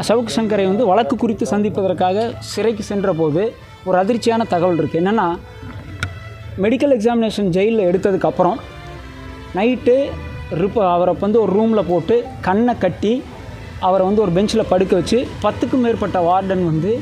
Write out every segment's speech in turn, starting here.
சவுக்கு சங்கரை வந்து வழக்கு குறித்து சந்திப்பதற்காக சிறைக்கு சென்றபோது ஒரு அதிர்ச்சியான தகவல் இருக்குது என்னென்னா மெடிக்கல் எக்ஸாமினேஷன் ஜெயிலில் எடுத்ததுக்கப்புறம் நைட்டு ரிப்ப அவரை வந்து ஒரு ரூமில் போட்டு கண்ணை கட்டி அவரை வந்து ஒரு பெஞ்சில் படுக்க வச்சு பத்துக்கும் மேற்பட்ட வார்டன் வந்து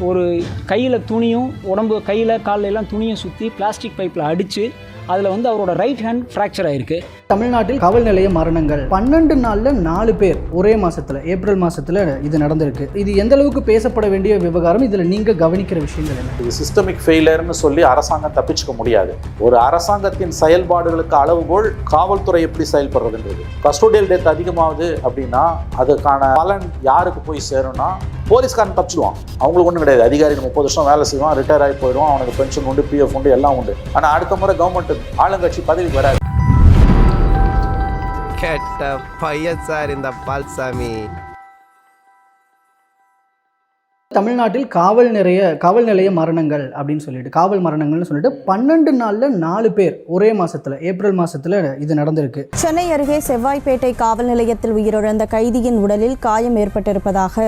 ஒரு கையில் துணியும் உடம்பு கையில் காலையெல்லாம் துணியும் துணியை சுற்றி பிளாஸ்டிக் பைப்பில் அடித்து அதில் வந்து அவரோட ரைட் ஹேண்ட் ஃப்ராக்சர் ஆயிருக்கு. தமிழ்நாட்டில் காவல் நிலைய மரணங்கள். பன்னெண்டு நாள்ல நாலு பேர் ஒரே மாசத்துல ஏப்ரல் மாசத்துல இது நடந்திருக்கு. இது எந்த அளவுக்கு பேசப்பட வேண்டிய விவகாரம்? இதுல நீங்க கவனிக்கிற விஷயங்கள் என்ன? இது சிஸ்டமிக் ஃபெயிலியர்னு சொல்லி அரசாங்கம் தப்பிச்சுக்க முடியாது. ஒரு அரசாங்கத்தின் செயல்பாடுகளுக்கு அளவுகோல் காவல்துறை எப்படி செயல்படுறதுன்றது. கஸ்டோடியல் டெத் அதிகமாகுது அப்படின்னா அதுக்கான பலன் யாருக்கு போய் சேரும்னா போலீஸ்காரன் தப்பிச்சுடுவான். அவங்களுக்கு ஒன்றும் கிடையாது. அதிகாரி முப்பது வருஷம் வேலை செய்வான் ரிட்டையர் ஆகி போயிடுவான் அவனுக்கு பென்ஷன் உண்டு பிஎஃப் உண்டு எல்லாம் உண்டு. ஆனால் அடுத்த முறை கவர்மெண்ட் ஆளுங்கட்சி பதவிக்கு வராது. கெட்ட பையன் சார் இந்த பால்சாமி. தமிழ்நாட்டில் காவல் நிறைய காவல் நிலைய மரணங்கள் அப்படின்னு சொல்லிட்டு காவல் மரணங்கள்னு சொல்லிட்டு பன்னெண்டு நாள்ல நாலு பேர் ஒரே மாசத்துல ஏப்ரல் மாசத்துல இது நடந்திருக்கு. சென்னை அருகே செவ்வாய்ப்பேட்டை காவல் நிலையத்தில் உயிரிழந்த கைதியின் உடலில் காயம் ஏற்பட்டிருப்பதாக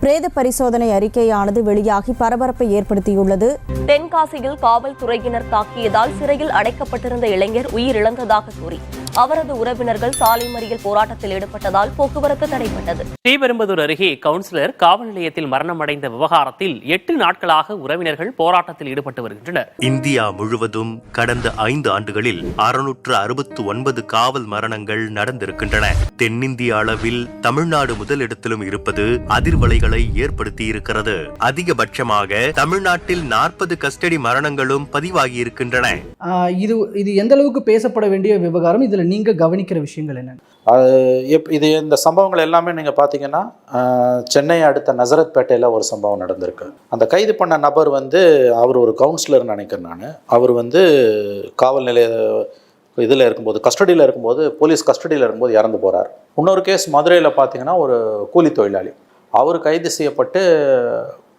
பிரேத பரிசோதனை அறிக்கையானது வெளியாகி பரபரப்பை ஏற்படுத்தியுள்ளது. தென்காசியில் காவல்துறையினர் தாக்கியதால் சிறையில் அடைக்கப்பட்டிருந்த இளைஞர் உயிரிழந்ததாக கூறி அவரது உறவினர்கள் சாலை மறியல் போராட்டத்தில் ஈடுபட்டதால் போக்குவரத்து தடைப்பட்டது. ஸ்ரீபெரும்புதூர் அருகே கவுன்சிலர் காவல் நிலையத்தில் மரணமடைந்த விவகாரத்தில் எட்டு நாட்களாக உறவினர்கள் போராட்டத்தில் ஈடுபட்டு வருகின்றனர். இந்தியா முழுவதும் கடந்த ஐந்து ஆண்டுகளில் அறுநூற்று அறுபத்து ஒன்பது காவல் மரணங்கள் நடந்திருக்கின்றன. தென்னிந்திய அளவில் தமிழ்நாடு முதலிடத்திலும் இருப்பது அதிர்வலைகளை ஏற்படுத்தி இருக்கிறது அதிகபட்சமாக தமிழ்நாட்டில் நாற்பது கஸ்டடி மரணங்களும் பதிவாகியிருக்கின்றன. ஆஹ் இது இது எந்த அளவுக்கு பேசப்பட வேண்டிய விவகாரம்? இதுல நீங்கள் கவனிக்கிற விஷயங்கள் என்னென்ன எப் இது இந்த சம்பவங்கள் எல்லாமே நீங்கள் பார்த்தீங்கன்னா சென்னை அடுத்த நசரத்பேட்டையில் ஒரு சம்பவம் நடந்திருக்கு. அந்த கைது பண்ண நபர் வந்து அவர் ஒரு கவுன்சிலர் நினைக்கிறேன் நான். அவர் வந்து காவல் நிலைய இதில் இருக்கும்போது கஸ்டடியில் இருக்கும்போது போலீஸ் கஸ்டடியில் இருக்கும்போது இறந்து போகிறார் இன்னொரு கேஸ் மதுரையில் பார்த்தீங்கன்னா ஒரு கூலி தொழிலாளி. அவர் கைது செய்யப்பட்டு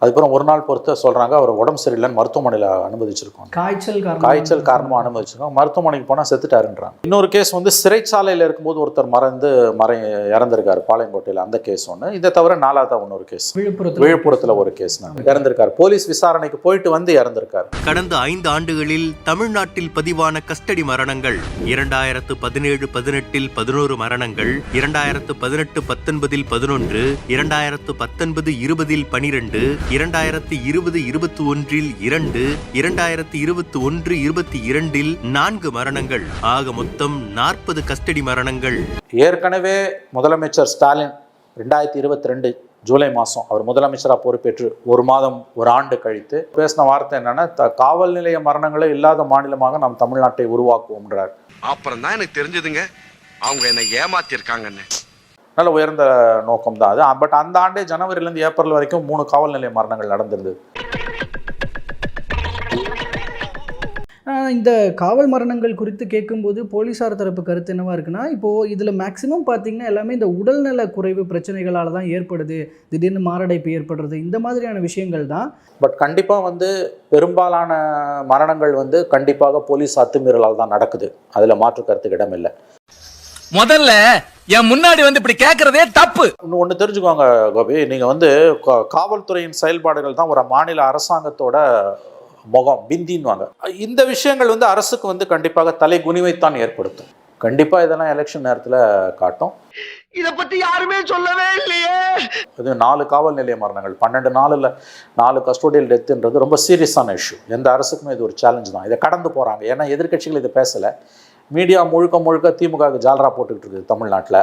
அதுக்கப்புறம் ஒரு நாள் பொறுத்து சொல்கிறாங்க அவர் உடம்பு சரியில்லைன்னு மருத்துவமனையில் அனுமதிச்சிருக்கோம். காய்ச்சல் காய்ச்சல் காரணமாக அனுமதிச்சிருக்கோம். மருத்துவமனைக்கு போனால் செத்துட்டாருன்றாங்க. இன்னொரு கேஸ் வந்து சிறைச்சாலையில் இருக்கும்போது ஒருத்தர் மறந்து மறை இறந்திருக்காரு பாளையங்கோட்டையில் அந்த கேஸ் ஒன்று இதை தவிர நாலாவது ஒன்று கேஸ் விழுப்புரத்துல விழுப்புரத்தில் ஒரு கேஸ் இறந்திருக்காரு. போலீஸ் விசாரணைக்கு போயிட்டு வந்து இறந்திருக்காரு. கடந்த ஐந்து ஆண்டுகளில் தமிழ்நாட்டில் பதிவான கஸ்டடி மரணங்கள் இரண்டாயிரத்து பதினேழு பதினெட்டில் பதினோரு மரணங்கள் இரண்டாயிரத்து பதினெட்டு பத்தொன்பதில் பதினொன்று இரண்டாயிரத்து பத்தொன்பது இருபதில் பனிரெண்டு இரண்டாயிரத்து இருபது இருபத்தி ஒன்றில் இரண்டு இரண்டாயிரத்து இருபத்தி ஒன்று இருபத்தி இரண்டில் நான்கு மரணங்கள். ஆக மொத்தம் நாற்பது கஸ்டடி மரணங்கள். ஏற்கனவே முதலமைச்சர் ஸ்டாலின் ரெண்டாயிரத்தி இருபத்தி ரெண்டு ஜூலை மாதம் அவர் முதலமைச்சராக பொறுப்பேற்று ஒரு மாதம் ஒரு ஆண்டு கழித்து பேசின வார்த்தை என்னன்னா த காவல் நிலைய மரணங்களே இல்லாத மாநிலமாக நாம் தமிழ்நாட்டை உருவாக்குவோம்ன்றார். அப்புறம் தான் எனக்கு தெரிஞ்சதுங்க அவங்க என்ன ஏமாத்திருக்காங்கன்னு. நல்ல உயர்ந்த நோக்கம் தான் அது பட் அந்த ஆண்டே ஜனவரிலேருந்து ஏப்ரல் வரைக்கும் மூணு காவல் நிலைய மரணங்கள் நடந்திருந்தது. ஆஹ் இந்த காவல் மரணங்கள் குறித்து கேட்கும்போது போலீசார் தரப்பு கருத்து என்னவா இருக்குன்னா இப்போ இதுல மேக்சிமம் பார்த்தீங்கன்னா எல்லாமே இந்த உடல்நல குறைவு பிரச்சனைகளால தான் ஏற்படுது. திடீர்னு மாரடைப்பு ஏற்படுறது இந்த மாதிரியான விஷயங்கள் தான். பட் கண்டிப்பாக வந்து பெரும்பாலான மரணங்கள் வந்து கண்டிப்பாக போலீஸ் அத்துமீறலால் தான் நடக்குது. அதில் மாற்று கருத்துக்கு இடமில்லை. முதல்ல என் முன்னாடி வந்து இப்படி கேக்குறதே தப்பு. இன்னும் ஒன்று தெரிஞ்சுக்கோங்க கோபி. நீங்கள் வந்து காவல்துறையின் செயல்பாடுகள் தான் ஒரு மாநில அரசாங்கத்தோட முகம் பிந்தின்வாங்க இந்த விஷயங்கள் வந்து அரசுக்கு வந்து கண்டிப்பாக தலை குனிவைத்தான் ஏற்படுத்தும். கண்டிப்பாக இதெல்லாம் எலெக்ஷன் நேரத்தில் காட்டும். இத பத்தி யாருமே சொல்லவே இல்லையே. இது நாலு காவல் நிலைய மரணங்கள். பன்னெண்டு நாளில் நாலு கஸ்டோடியல் டெத்துன்றது ரொம்ப சீரியஸான இஷ்யூ எந்த அரசுக்குமே இது ஒரு சேலஞ்ச் தான். இதை கடந்து போகிறாங்க ஏன்னா எதிர்க்கட்சிகள் இதை பேசலை. மீடியா முழுக்க முழுக்க திமுகவுக்கு ஜால்ரா போட்டுக்கிட்டு இருக்குது தமிழ்நாட்டில்.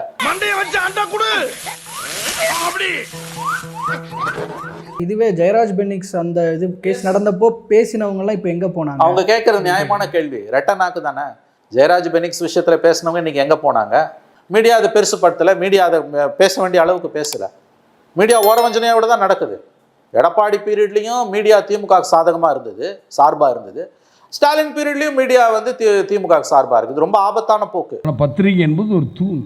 இதுவே ஜெயராஜ் பெனிக்ஸ் அந்த இது கேஸ் நடந்தப்போ பேசினவங்கலாம் இப்போ எங்க போனாங்க? அவங்க கேட்குறது நியாயமான கேள்வி. ரெட்டனாக்கு தானே? ஜெயராஜ் பெனிக்ஸ் விஷயத்தில் பேசினவங்க இன்னைக்கு எங்கே போனாங்க? மீடியா அதை பெருசுப்படுத்தலை மீடியா அதை பேச வேண்டிய அளவுக்கு பேசலை. மீடியா ஓரவஞ்சனையோட தான் நடக்குது. எடப்பாடி பீரியட்லேயும் மீடியா திமுக சாதகமாக இருந்தது சார்பாக இருந்தது. ஸ்டாலின் பீரியட்லேயும் மீடியா வந்து தி திமுக சார்பாக இருக்குது ரொம்ப ஆபத்தான போக்கு. ஆனா, பத்திரிகை என்பது ஒரு தூண்.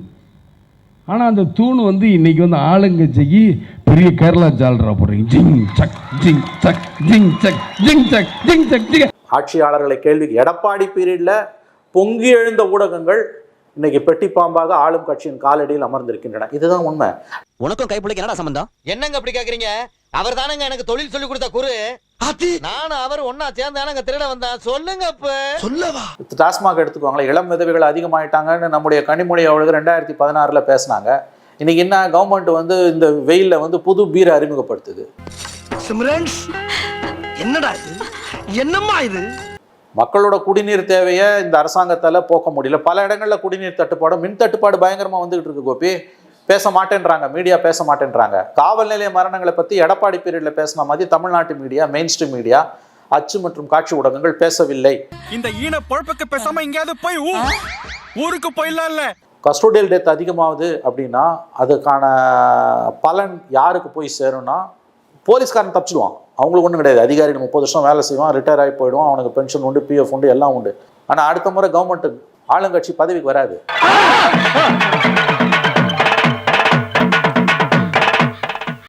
ஆனால் அந்த தூண் வந்து இன்னைக்கு வந்து ஆளுங்கட்சிக்கு பெரிய கேரளா ஜால்ரா போடுறீங்க. ஜிங் சக் ஜிங் சக் ஜிங் சக் ஜிங் சக் ஜிங் சக் ஜிங். ஆட்சியாளர்களை கேள்வி எடப்பாடி பீரியடில் பொங்கி எழுந்த ஊடகங்கள் இன்னைக்கு பெட்டி பாம்பாக ஆளும் கட்சியின் காலடியில் அமர்ந்திருக்கின்றன. இதுதான் உண்மை. உனக்கும் கைப்பிள்ளைக்கு என்னடா சம்பந்தம்? என்னங்க அப்படி கேக்குறீங்க? அவர் தானங்க எனக்கு தொழில் சொல்லி கொடுத்த குரு. நானும் அவர் ஒன்னா சேர்ந்தானங்க திருட வந்தான். சொல்லுங்க அப்ப. சொல்லவா? டாஸ்மாக் எடுத்துக்கோங்களேன் இளம் விதவைகள் அதிகமாயிட்டாங்கன்னு நம்முடைய கனிமொழி அவர்கள் ரெண்டாயிரத்தி பதினாறில் பேசினாங்க. இன்னைக்கு என்ன கவர்மெண்ட் வந்து இந்த வெயிலில் வந்து புது பீரை அறிமுகப்படுத்துது? சிம்ரன்ஸ் என்னடா இது? என்னம்மா இது? மக்களோட குடிநீர் தேவையை இந்த அரசாங்கத்தால் போக்க முடியல. பல இடங்களில் குடிநீர் தட்டுப்பாடு மின் தட்டுப்பாடு பயங்கரமாக வந்துகிட்டு இருக்கு கோபி. பேச மாட்டேன்றாங்க மீடியா பேச மாட்டேன்றாங்க. காவல் நிலைய மரணங்களை பற்றி எடப்பாடி பீரியடில் பேசின மாதிரி தமிழ்நாட்டு மீடியா மெயின் ஸ்ட்ரீம் மீடியா அச்சு மற்றும் காட்சி ஊடகங்கள் பேசவில்லை. இந்த ஈன பொழப்புக்கு பேசாம எங்கேயாவது போய் ஊருக்கு போயிடலாம்ல கஸ்டோடியல் டெத் அதிகமாகுது அப்படின்னா அதுக்கான பலன் யாருக்கு போய் சேரும்னா போலீஸ்காரன் தப்பிச்சிடுவான். அவங்களுக்கு ஒன்றும் கிடையாது. அதிகாரிகள் முப்பது வருஷம் வேலை செய்வான் ரிட்டையர் ஆகி போயிடுவான் அவனுக்கு பென்ஷன் உண்டு பிஎஃப் உண்டு எல்லாம் உண்டு. ஆனால் அடுத்த முறை கவர்மெண்ட் ஆளுங்கட்சி பதவிக்கு வராது.